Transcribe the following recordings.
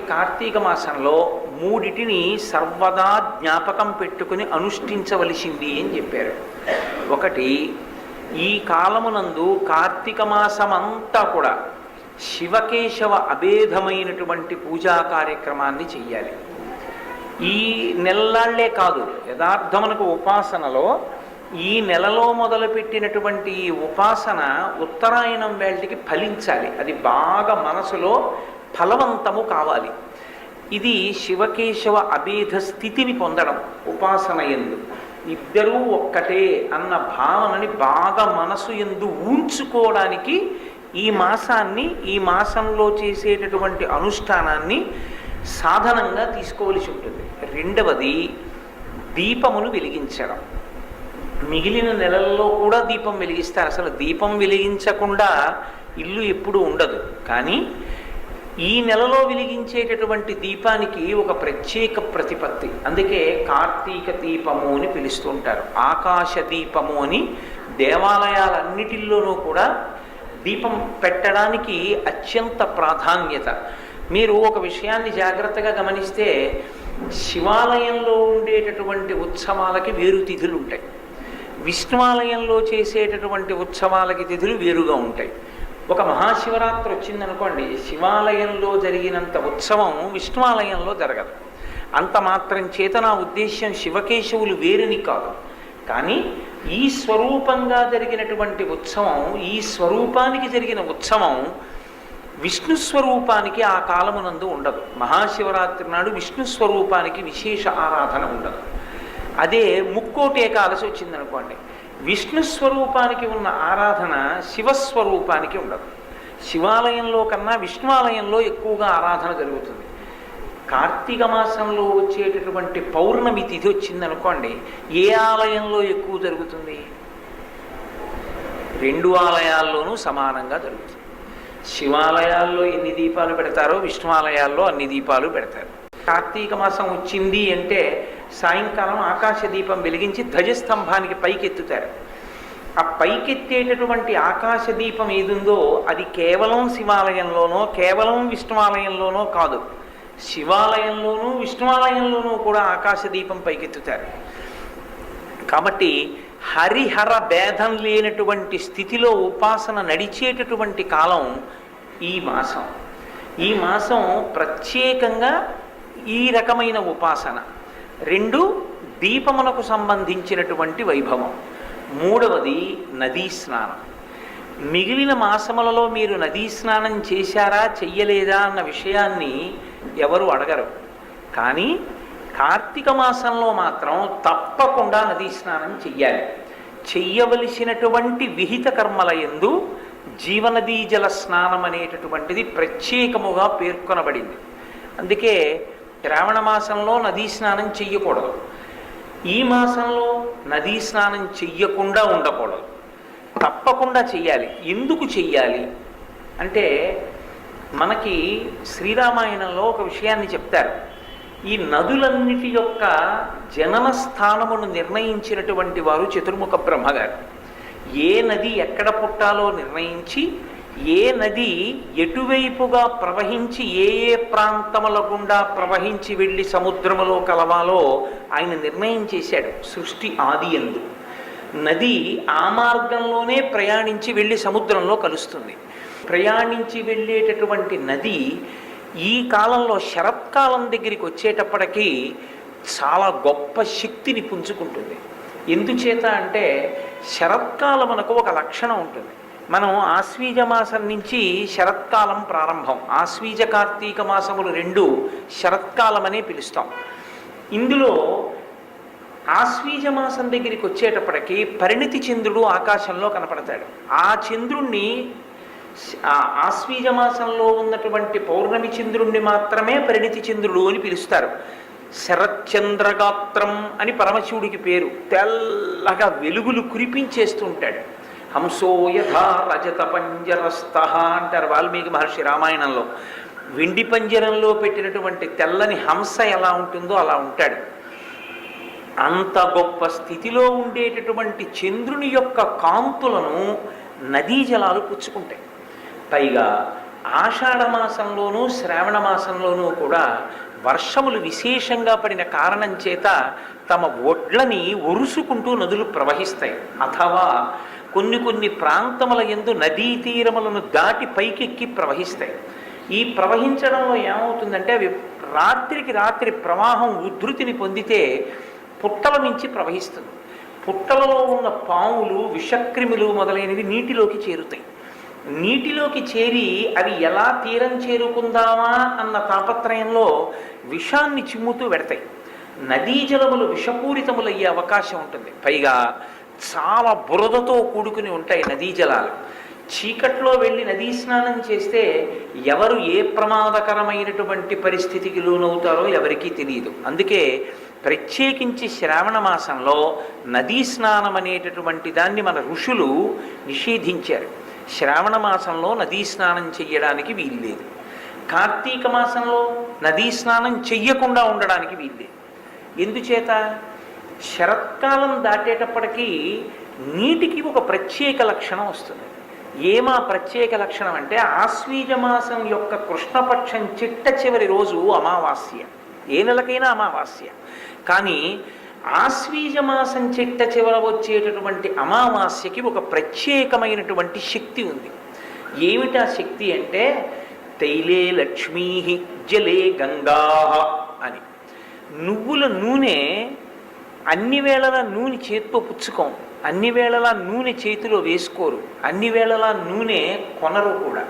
కార్తీక మాసంలో మూడిటిని సర్వదా జ్ఞాపకం పెట్టుకుని అనుష్ఠించవలసింది అని చెప్పారు. ఒకటి ఈ కాలమునందు కార్తీక మాసమంతా కూడా శివకేశవ అభేదమైనటువంటి పూజా కార్యక్రమాన్ని చెయ్యాలి. ఈ నెలలాళ్ళే కాదు యథార్థమునకు ఉపాసనలో ఈ నెలలో మొదలుపెట్టినటువంటి ఈ ఉపాసన ఉత్తరాయణం వేళకి ఫలించాలి. అది బాగా మనసులో ఫలవంతము కావాలి. ఇది శివకేశవ అభేద స్థితిని పొందడం ఉపాసన ఎందు. ఇద్దరూ ఒక్కటే అన్న భావనని బాగా మనసు ఎందు ఊంచుకోవడానికి ఈ మాసాన్ని ఈ మాసంలో చేసేటటువంటి అనుష్ఠానాన్ని సాధనంగా తీసుకోవలసి ఉంటుంది. రెండవది దీపమును వెలిగించడం. మిగిలిన నెలల్లో కూడా దీపం వెలిగిస్తారు. అసలు దీపం వెలిగించకుండా ఇల్లు ఎప్పుడు ఉండదు. కానీ ఈ నెలలో వెలిగించేటటువంటి దీపానికి ఒక ప్రత్యేక ప్రతిపత్తి. అందుకే కార్తీక దీపము అని పిలుస్తుంటారు ఆకాశ దీపము అని దేవాలయాలన్నిటిల్లోనూ కూడా దీపం పెట్టడానికి అత్యంత ప్రాధాన్యత. మీరు ఒక విషయాన్ని జాగ్రత్తగా గమనిస్తే శివాలయంలో ఉండేటటువంటి ఉత్సవాలకి వేరు తిథులు ఉంటాయి. విష్ణువాలయంలో చేసేటటువంటి ఉత్సవాలకి తిథులు వేరుగా ఉంటాయి. ఒక మహాశివరాత్రి వచ్చిందనుకోండి శివాలయంలో జరిగినంత ఉత్సవం విష్ణువాలయంలో జరగదు. అంత మాత్రం చేత నా ఉద్దేశ్యం శివకేశవులు వేరుని కాదు. కానీ ఈ స్వరూపంగా జరిగినటువంటి ఉత్సవం ఈ స్వరూపానికి జరిగిన ఉత్సవం విష్ణు స్వరూపానికి ఆ కాలమునందు ఉండదు. మహాశివరాత్రి నాడు విష్ణు స్వరూపానికి విశేష ఆరాధన ఉండదు. అదే ముక్కోటి ఏకాదశి వచ్చిందనుకోండి విష్ణు స్వరూపానికి ఉన్న ఆరాధన శివస్వరూపానికి ఉండదు. శివాలయంలో కన్నా విష్ణువాలయంలో ఎక్కువగా ఆరాధన జరుగుతుంది. కార్తీక మాసంలో వచ్చేటటువంటి పౌర్ణమి తిథి వచ్చిందనుకోండి ఏ ఆలయంలో ఎక్కువ జరుగుతుంది? రెండు ఆలయాల్లోనూ సమానంగా జరుగుతుంది. శివాలయాల్లో ఎన్ని దీపాలు పెడతారో విష్ణువాలయాల్లో అన్ని దీపాలు పెడతారు. కార్తీక మాసం వచ్చింది అంటే సాయంకాలం ఆకాశ దీపం వెలిగించి ధ్వజస్తంభానికి పైకెత్తుతారు. ఆ పైకెత్తేటటువంటి ఆకాశ దీపం ఏదుందో అది కేవలం శివాలయంలోనో కేవలం విష్ణువాలయంలోనో కాదు. శివాలయంలోనూ విష్ణువాలయంలోనూ కూడా ఆకాశ దీపం పైకెత్తుతారు. కాబట్టి హరిహర భేదం లేనటువంటి స్థితిలో ఉపాసన నడిచేటటువంటి కాలం ఈ మాసం. ఈ మాసం ప్రత్యేకంగా ఈ రకమైన ఉపాసన. రెండు దీపమునకు సంబంధించినటువంటి వైభవం. మూడవది నదీ స్నానం. మిగిలిన మాసములలో మీరు నదీ స్నానం చేశారా చెయ్యలేదా అన్న విషయాన్ని ఎవరు అడగరు. కానీ కార్తీక మాసంలో మాత్రం తప్పకుండా నదీ స్నానం చెయ్యాలి. చెయ్యవలసినటువంటి విహిత కర్మల ఎందు జీవనదీ జల స్నానం అనేటటువంటిది ప్రత్యేకముగా పేర్కొనబడింది. అందుకే శ్రావణ మాసంలో నదీ స్నానం చెయ్యకూడదు. ఈ మాసంలో నదీ స్నానం చెయ్యకుండా ఉండకూడదు. తప్పకుండా చెయ్యాలి. ఎందుకు చెయ్యాలి? అంటే మనకి శ్రీరామాయణంలో ఒక విషయాన్ని చెప్తారు. ఈ నదులన్నిటి యొక్క జనన స్థానమును నిర్ణయించినటువంటి వారు చతుర్ముఖ బ్రహ్మగారు. ఏ నది ఎక్కడ పుట్టాలో నిర్ణయించి ఏ నది ఎటువైపుగా ప్రవహించి ఏ ఏ ప్రాంతముల గుండా ప్రవహించి వెళ్ళి సముద్రములో కలవాలో ఆయన నిర్ణయం చేశాడు సృష్టి ఆది ఎందు నది ఆ మార్గంలోనే ప్రయాణించి వెళ్ళి సముద్రంలో కలుస్తుంది. ప్రయాణించి వెళ్ళేటటువంటి నది ఈ కాలంలో శరత్కాలం దగ్గరికి వచ్చేటప్పటికీ చాలా గొప్ప శక్తిని పుంజుకుంటుంది. ఎందుచేత అంటే శరత్కాలమునకు ఒక లక్షణం ఉంటుంది. మనం ఆశ్వీజ మాసం నుంచి శరత్కాలం ప్రారంభం. ఆశ్వీజ కార్తీక మాసములు రెండు శరత్కాలం అనే పిలుస్తాం. ఇందులో ఆశ్వీజ మాసం దగ్గరికి వచ్చేటప్పటికి పరిణితి చంద్రుడు ఆకాశంలో కనపడతాడు. ఆ చంద్రుణ్ణి ఆశ్వీజ మాసంలో ఉన్నటువంటి పౌర్ణమి చంద్రుణ్ణి మాత్రమే పరిణితి చంద్రుడు అని పిలుస్తారు. శరత్చంద్రగాత్రం అని పరమశివుడికి పేరు. తెల్లగా వెలుగులు కురిపించేస్తూ ఉంటాడు హంసో యథా రజత పంజరస్థ అంటారు వాల్మీకి మహర్షి రామాయణంలో. వెండి పంజరంలో పెట్టినటువంటి తెల్లని హంస ఎలా ఉంటుందో అలా ఉంటాడు. అంత గొప్ప స్థితిలో ఉండేటటువంటి చంద్రుని యొక్క కాంతులను నదీ జలాలు పుచ్చుకుంటాయి. పైగా ఆషాఢ మాసంలోనూ శ్రావణ మాసంలోనూ కూడా వర్షములు విశేషంగా పడిన కారణం చేత తమ ఒడ్లని ఒరుసుకుంటూ నదులు ప్రవహిస్తాయి. అథవా కొన్ని కొన్ని ప్రాంతముల ఎందు నదీ తీరములను దాటి పైకెక్కి ప్రవహిస్తాయి. ఈ ప్రవహించడంలో ఏమవుతుందంటే అవి రాత్రికి రాత్రి ప్రవాహం ఉధృతిని పొందితే పుట్టల నుంచి ప్రవహిస్తుంది. పుట్టలలో ఉన్న పాములు విషక్రిములు మొదలైనవి నీటిలోకి చేరుతాయి. నీటిలోకి చేరి అవి ఎలా తీరం చేరుకుందామా అన్న తాపత్రయంలో విషాన్ని చిమ్ముతూ పెడతాయి నదీ జలములు విషపూరితములయ్యే అవకాశం ఉంటుంది. పైగా చాలా బురదతో కూడుకుని ఉంటాయి నదీ జలాలు. చీకట్లో వెళ్ళి నదీ స్నానం చేస్తే ఎవరు ఏ ప్రమాదకరమైనటువంటి పరిస్థితికి లోనవుతారో ఎవరికీ తెలియదు అందుకే ప్రత్యేకించి శ్రావణ మాసంలో నదీ స్నానం అనేటటువంటి దాన్ని మన ఋషులు నిషేధించారు. శ్రావణ మాసంలో నదీ స్నానం చెయ్యడానికి వీల్లేదు కార్తీక మాసంలో నదీ స్నానం చెయ్యకుండా ఉండడానికి వీల్లేదు ఎందుచేత? శరత్కాలం దాటేటప్పటికీ నీటికి ఒక ప్రత్యేక లక్షణం వస్తుంది. ఏమా ప్రత్యేక లక్షణం అంటే ఆశ్వీజ మాసం యొక్క కృష్ణపక్షం చిట్ట చివరి రోజు అమావాస్య. ఏ నెలకైనా అమావాస్య. కానీ ఆశ్వీజ మాసం చిట్ట చివర వచ్చేటటువంటి అమావాస్యకి ఒక ప్రత్యేకమైనటువంటి శక్తి ఉంది. ఏమిటా శక్తి అంటే తైలే లక్ష్మీ జలే గంగా అని. నువ్వుల నూనె అన్ని వేళలా నూనె చేత్తో పుచ్చుకోం అన్ని వేళలా నూనె చేతిలో వేసుకోరు. అన్ని వేళలా నూనె కొనరు కూడా.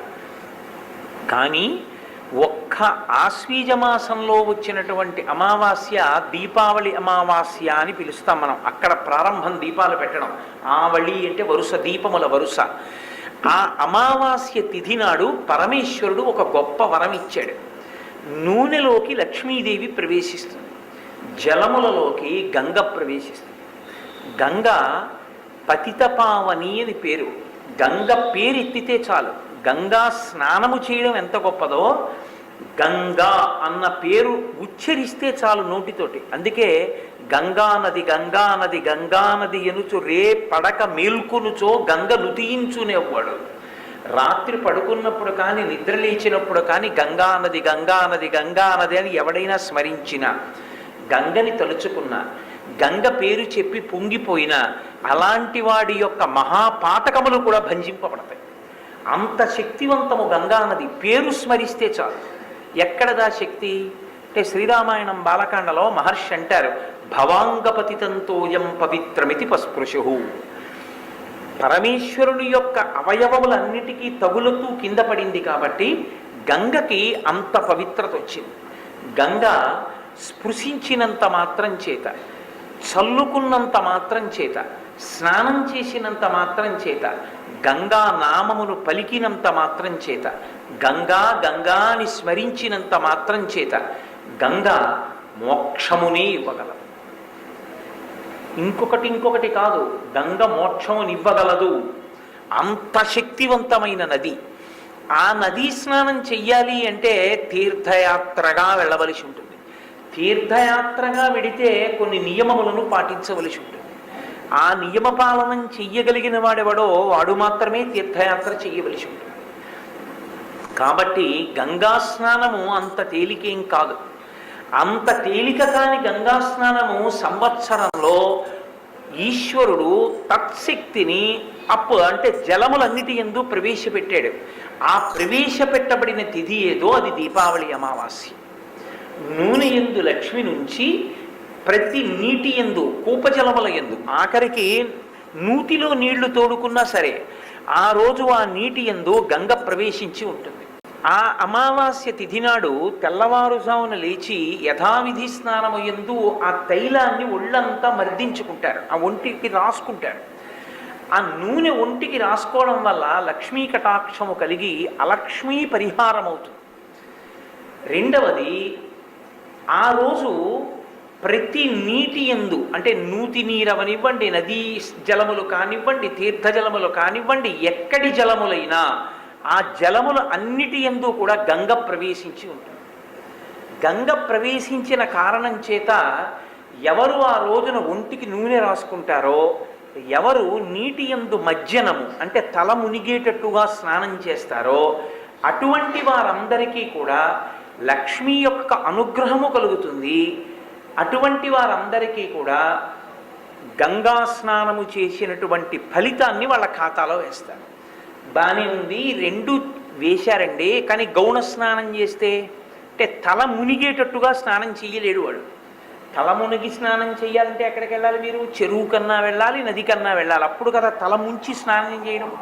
కానీ ఒక్క ఆశ్వీజ మాసంలో వచ్చినటువంటి అమావాస్య దీపావళి అమావాస్య అని పిలుస్తాం మనం. అక్కడ ప్రారంభం దీపాలు పెట్టడం. ఆవళి అంటే వరుస దీపముల వరుస. ఆ అమావాస్య తిథి నాడు పరమేశ్వరుడు ఒక గొప్ప వరం ఇచ్చాడు నూనెలోకి లక్ష్మీదేవి ప్రవేశిస్తుంది. జలములలోకి గంగ ప్రవేశిస్తుంది. గంగ పతితపావని అని పేరు. గంగ పేరు ఎత్తితే చాలు. గంగా స్నానము చేయడం ఎంత గొప్పదో గంగా అన్న పేరు ఉచ్చరిస్తే చాలు నోటితోటి. అందుకే గంగా నది గంగా నది గంగా నది ఎనుచు రే పడక మేల్కొనుచో గంగ నుతియించునేవాడు రాత్రి పడుకున్నప్పుడు కానీ నిద్ర లేచినప్పుడు కానీ గంగా నది గంగా నది గంగా నది అని ఎవడైనా స్మరించినా గంగని తలుచుకున్నా గంగ పేరు చెప్పి పొంగిపోయినా అలాంటి వాడి యొక్క మహాపాతకములు కూడా భంజింపబడతాయి. అంత శక్తివంతము గంగా నది పేరు స్మరిస్తే చాలు. ఎక్కడదా శక్తి? అంటే శ్రీరామాయణం బాలకాండలో మహర్షి అంటారు భవాంగపతితంతోయం పవిత్రమితి పస్పృశు. పరమేశ్వరుని యొక్క అవయవములన్నిటికీ తగులుతూ కింద పడింది కాబట్టి గంగకి అంత పవిత్రత వచ్చింది. గంగ స్పృశించినంత మాత్రం చేత చల్లుకున్నంత మాత్రం చేత స్నానం చేసినంత మాత్రం చేత గంగా నామమును పలికినంత మాత్రం చేత గంగా గంగా అని స్మరించినంత మాత్రం చేత గంగా మోక్షమునే ఇవ్వగలదు. ఇంకొకటి ఇంకొకటి కాదు గంగ మోక్షమునివ్వగలదు అంత శక్తివంతమైన నది. ఆ నదీ స్నానం చెయ్యాలి అంటే తీర్థయాత్రగా వెళ్ళవలసి ఉంటుంది. తీర్థయాత్రగా వెడితే కొన్ని నియమములను పాటించవలసి ఉంటుంది. ఆ నియమ పాలనం చెయ్యగలిగిన వాడెవడో వాడు మాత్రమే తీర్థయాత్ర చెయ్యవలసి ఉంటుంది. కాబట్టి గంగా స్నానము అంత తేలికేం కాదు. అంత తేలిక కాని గంగా స్నానము సంవత్సరంలో ఈశ్వరుడు తత్శక్తిని అప్పు అంటే జలములన్నిటి ఎందు ప్రవేశపెట్టాడు. ఆ ప్రవేశపెట్టబడిన తిథి ఏదో అది దీపావళి అమావాస్య. నూనె ఎందు లక్ష్మి నుంచి ప్రతి నీటి ఎందు కూపజలముల ఎందు. ఆఖరికి నూతిలో నీళ్ళు తోడుకున్నా సరే ఆ రోజు ఆ నీటి ఎందు గంగ ప్రవేశించి ఉంటుంది. ఆ అమావాస్య తిథి నాడు తెల్లవారుజామున లేచి యథావిధి స్నానము ఎందు ఆ తైలాన్ని ఒళ్ళంతా మర్దించుకుంటారు. ఆ ఒంటికి రాసుకుంటారు. ఆ నూనె ఒంటికి రాసుకోవడం వల్ల లక్ష్మీ కటాక్షము కలిగి అలక్ష్మీ పరిహారం అవుతుంది రెండవది ఆ రోజు ప్రతి నీటి ఎందు అంటే నూతి నీరవనివ్వండి నదీ జలములు కానివ్వండి తీర్థ జలములు కానివ్వండి ఎక్కడి జలములైనా ఆ జలములు అన్నిటి ఎందు కూడా గంగ ప్రవేశించి ఉంటుంది. గంగ ప్రవేశించిన కారణం చేత ఎవరు ఆ రోజున ఒంటికి నూనె రాసుకుంటారో ఎవరు నీటి ఎందు మజ్జనము అంటే తల మునిగేటట్టుగా స్నానం చేస్తారో అటువంటి వారందరికీ కూడా లక్ష్మీ యొక్క అనుగ్రహము కలుగుతుంది. అటువంటి వారందరికీ కూడా గంగా స్నానము చేసినటువంటి ఫలితాన్ని వాళ్ళ ఖాతాలో వేస్తారు. బాగానే ఉంది రెండు వేశారండి కానీ గౌణ స్నానం చేస్తే అంటే తల మునిగేటట్టుగా స్నానం చేయలేడు వాడు. తల మునిగి స్నానం చేయాలంటే ఎక్కడికి వెళ్ళాలి మీరు? చెరువు కన్నా వెళ్ళాలి నది కన్నా వెళ్ళాలి. అప్పుడు కదా తల ముంచి స్నానం చేయడం.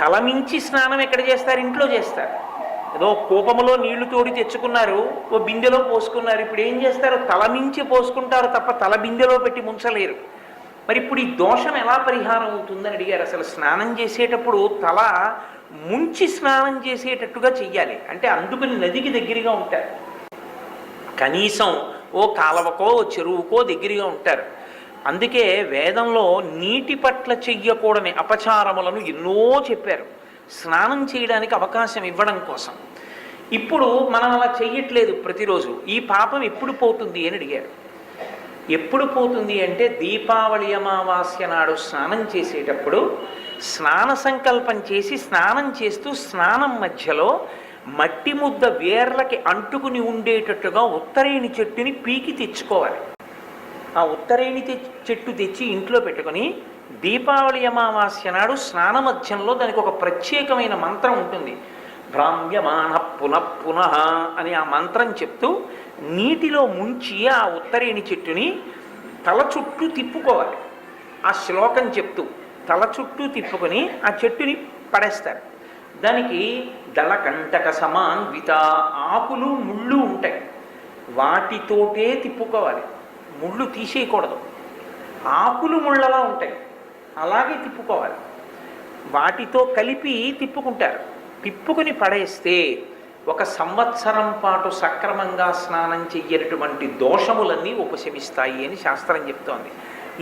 తల మించి స్నానం ఎక్కడ చేస్తారు? ఇంట్లో చేస్తారు. ఏదో కూపంలో నీళ్ళు తోడి తెచ్చుకున్నారు ఓ బిందెలో పోసుకున్నారు. ఇప్పుడు ఏం చేస్తారు? తల మించి పోసుకుంటారు తప్ప తల బిందెలో పెట్టి ముంచలేరు. మరి ఇప్పుడు ఈ దోషం ఎలా పరిహారం అవుతుందని అడిగారు. అసలు స్నానం చేసేటప్పుడు తల ముంచి స్నానం చేసేటట్టుగా చెయ్యాలి. అంటే అందుకని నదికి దగ్గరగా ఉంటారు. కనీసం ఓ కాలవకో ఓ చెరువుకో దగ్గరగా ఉంటారు. అందుకే వేదంలో నీటి పట్ల చెయ్యకూడని అపచారములను ఎన్నో చెప్పారు. స్నానం చేయడానికి అవకాశం ఇవ్వడం కోసం. ఇప్పుడు మనం అలా చెయ్యట్లేదు ప్రతిరోజు. ఈ పాపం ఎప్పుడు పోతుంది అని అడిగారు. ఎప్పుడు పోతుంది అంటే దీపావళి అమావాస్య నాడు స్నానం చేసేటప్పుడు స్నాన సంకల్పం చేసి స్నానం చేస్తూ స్నానం మధ్యలో మట్టి ముద్ద వేర్లకి అంటుకుని ఉండేటట్టుగా ఉత్తరేణి చెట్టుని పీకి తెచ్చుకోవాలి. ఆ ఉత్తరేణి చెట్టు తెచ్చి ఇంట్లో పెట్టుకొని దీపావళి అమావాస్య నాడు స్నాన మధ్యంలో దానికి ఒక ప్రత్యేకమైన మంత్రం ఉంటుంది. భ్రామ్యమాణ పునః పునః అని ఆ మంత్రం చెప్తూ నీటిలో ముంచి ఆ ఉత్తరేణి చెట్టుని తల చుట్టూ తిప్పుకోవాలి. ఆ శ్లోకం చెప్తూ తల చుట్టూ తిప్పుకొని ఆ చెట్టుని పడేస్తారు. దానికి దళకంటక సమాన్విత ఆకులు ముళ్ళు ఉంటాయి. వాటితోటే తిప్పుకోవాలి. ముళ్ళు తీసేయకూడదు. ఆకులు ముళ్ళలా ఉంటాయి. అలాగే తిప్పుకోవాలి. వాటితో కలిపి తిప్పుకుంటారు. తిప్పుకుని పడేస్తే ఒక సంవత్సరం పాటు సక్రమంగా స్నానం చెయ్యనటువంటి దోషములన్నీ ఉపశమిస్తాయి అని శాస్త్రం చెప్తోంది.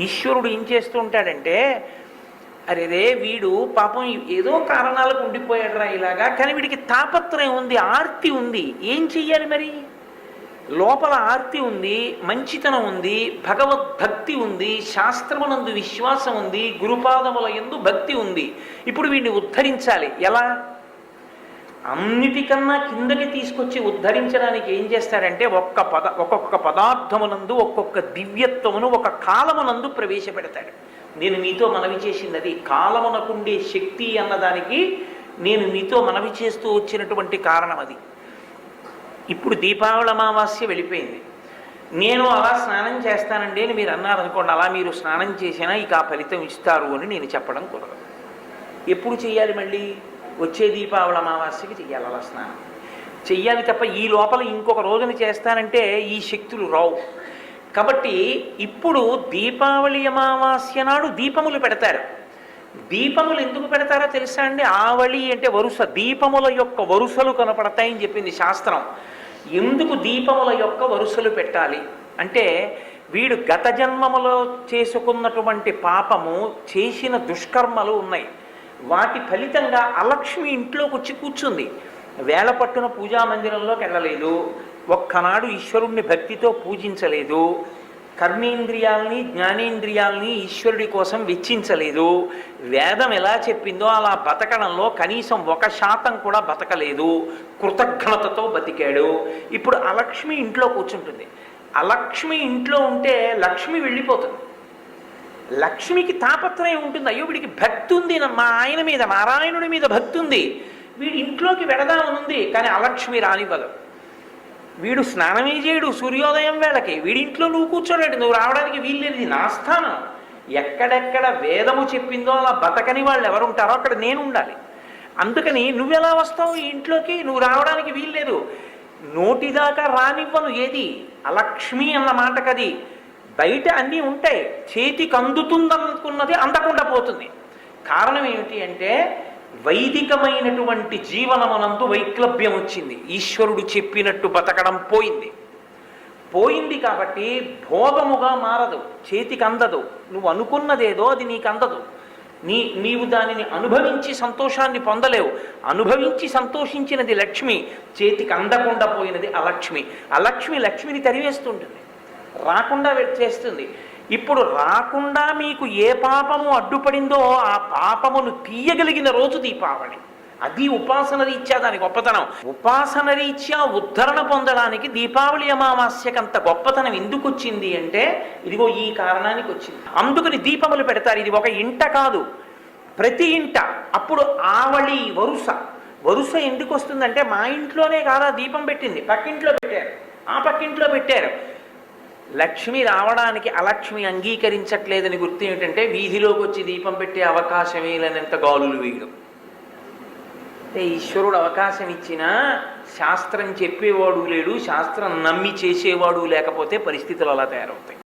ఈశ్వరుడు ఏం చేస్తూ ఉంటాడంటే అరేరే వీడు పాపం ఏదో కారణాలకు ఉండిపోయాడురా ఇలాగా కానీ వీడికి తాపత్రయం ఉంది ఆర్తి ఉంది. ఏం చెయ్యాలి మరి? లోపల ఆర్తి ఉంది మంచితనం ఉంది భగవద్భక్తి ఉంది శాస్త్రమునందు విశ్వాసం ఉంది గురుపాదముల ఎందు భక్తి ఉంది. ఇప్పుడు వీడిని ఉద్ధరించాలి. ఎలా? అన్నిటికన్నా కిందకి తీసుకొచ్చి ఉద్ధరించడానికి ఏం చేస్తారంటే ఒక్క పద ఒక్కొక్క పదార్థమునందు ఒక్కొక్క దివ్యత్వమును ఒక కాలమునందు ప్రవేశపెడతాడు. నేను మీతో మనవి చేసింది అది. కాలమునకుండే శక్తి అన్నదానికి నేను మీతో మనవి చేస్తూ వచ్చినటువంటి కారణం అది. ఇప్పుడు దీపావళి అమావాస్య వెళ్ళిపోయింది. నేను అలా స్నానం చేస్తానండి అని మీరు అన్నారనుకోండి అలా మీరు స్నానం చేసినా ఇక ఆ ఫలితం ఇస్తారు అని నేను చెప్పడం కుదరదు. ఎప్పుడు చెయ్యాలి మళ్ళీ? వచ్చే దీపావళి అమావాస్యకి చెయ్యాలి అలా స్నానం. చెయ్యాలి తప్ప ఈ లోపల ఇంకొక రోజున చేస్తానంటే ఈ శక్తులు రావు. కాబట్టి ఇప్పుడు దీపావళి అమావాస్య నాడు దీపములు పెడతారు. దీపములు ఎందుకు పెడతారో తెలుసా అండి? ఆవళి అంటే వరుస. దీపముల యొక్క వరుసలు కనపడతాయని చెప్పింది శాస్త్రం. ఎందుకు దీపముల యొక్క వరుసలు పెట్టాలి? అంటే వీడు గత జన్మములో చేసుకున్నటువంటి పాపము చేసిన దుష్కర్మలు ఉన్నాయి. వాటి ఫలితంగా అలక్ష్మి ఇంట్లోకి వచ్చి కూర్చుంది. వేల పట్టున పూజా మందిరంలోకి వెళ్ళలేదు. ఒక్కనాడు ఈశ్వరుణ్ణి భక్తితో పూజించలేదు. కర్మేంద్రియాల్ని జ్ఞానేంద్రియాల్ని ఈశ్వరుడి కోసం వెచ్చించలేదు. వేదం ఎలా చెప్పిందో అలా బతకడంలో కనీసం ఒక శాతం కూడా బతకలేదు. కృతజ్ఞతతో బతికాడు. ఇప్పుడు అలక్ష్మి ఇంట్లో కూర్చుంటుంది. అలక్ష్మి ఇంట్లో ఉంటే లక్ష్మి వెళ్ళిపోతుంది. లక్ష్మికి తాపత్రయం ఉంటుంది. అయ్యో వీడికి భక్తి ఉంది మా ఆయన మీద నారాయణుడి మీద భక్తి ఉంది. వీడి ఇంట్లోకి వెడదామని ఉంది కానీ అలక్ష్మి రానివ్వదు. వీడు స్నానమే చేయడు సూర్యోదయం వేళకి. వీడి ఇంట్లో నువ్వు కూర్చోలేడు నువ్వు రావడానికి వీల్లేదు నా స్థానం. ఎక్కడెక్కడ వేదము చెప్పిందో అలా బతకని వాళ్ళు ఎవరు ఉంటారో అక్కడ నేను ఉండాలి. అందుకని నువ్వెలా వస్తావు ఈ ఇంట్లోకి? నువ్వు రావడానికి వీల్లేదు. నోటిదాకా రానివ్వను ఏది? అలక్ష్మి అన్న మాటకది. బయట అన్నీ ఉంటాయి. చేతికి అందుతుందనుకున్నది అందకుండా పోతుంది. కారణం ఏమిటి అంటే వైదికమైనటువంటి జీవనమునందు వైక్లభ్యం వచ్చింది. ఈశ్వరుడు చెప్పినట్టు బతకడం పోయింది. పోయింది కాబట్టి భోగముగా మారదు చేతికి అందదు నువ్వు అనుకున్నదేదో అది నీకు అందదు నీ నీవు దానిని అనుభవించి సంతోషాన్ని పొందలేవు. అనుభవించి సంతోషించినది లక్ష్మి చేతికి అందకుండా పోయినది అలక్ష్మి. అలక్ష్మి లక్ష్మిని తరివేస్తుంటుంది. రాకుండా చేస్తుంది. ఇప్పుడు రాకుండా మీకు ఏ పాపము అడ్డుపడిందో ఆ పాపమును తీయగలిగిన రోజు దీపావళి. అది ఉపాసన రీత్యా దాని గొప్పతనం. ఉపాసన రీత్యా ఉద్ధరణ పొందడానికి దీపావళి అమావాస్యకంత గొప్పతనం ఎందుకు వచ్చింది అంటే ఇదిగో ఈ కారణానికి వచ్చింది. అందుకని దీపములు పెడతారు. ఇది ఒక ఇంట కాదు. ప్రతి ఇంట. అప్పుడు ఆవళి వరుస. వరుస ఎందుకు వస్తుందంటే మా ఇంట్లోనే కాదా దీపం పెట్టింది. పక్కింట్లో పెట్టారు. ఆ పక్కింట్లో పెట్టారు. లక్ష్మి రావడానికి అలక్ష్మి అంగీకరించట్లేదని గుర్తు ఏమిటంటే వీధిలోకి వచ్చి దీపం పెట్టే అవకాశమే లేనంత గాలులు వేయడం. అంటే ఈశ్వరుడు అవకాశం ఇచ్చినా శాస్త్రం చెప్పేవాడు లేడు శాస్త్రం నమ్మి చేసేవాడు లేకపోతే పరిస్థితులు అలా తయారవుతాయి.